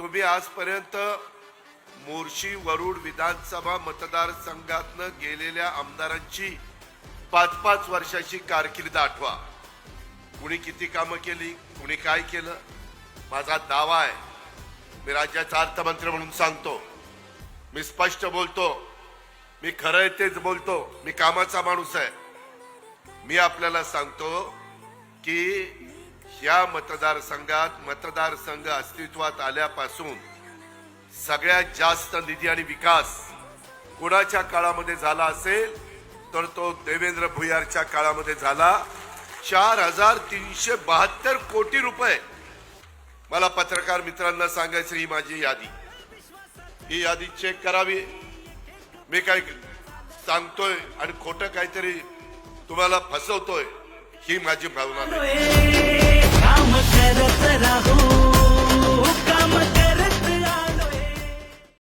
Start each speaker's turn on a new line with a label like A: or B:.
A: तुम्ही आजपर्यंत मोर्शी वरुड विधानसभा मतदारसंघातनं गेलेल्या आमदारांची पाच पाच वर्षाची कारकीर्द आठवा. कुणी किती कामं केली कुणी काय केलं माझा दावा आहे. मी राज्याचा अर्थमंत्री म्हणून सांगतो. मी स्पष्ट बोलतो. मी खरं आहे तेच बोलतो. मी कामाचा माणूस आहे. मी आपल्याला सांगतो की या मतदारसंघात मतदारसंघ अस्तित्वात आल्यापासून सगळ्यात जास्त निधी आणि विकास कुणाच्या काळामध्ये झाला असेल तर तो देवेंद्र भुयारच्या काळामध्ये झाला. चार हजार तीनशे बहात्तर कोटी रुपये. मला पत्रकार मित्रांना सांगायचं ही माझी यादी. ही यादी चेक करावी. मी काय सांगतोय आणि खोटं काहीतरी तुम्हाला फसवतोय ही माझी भावना नाही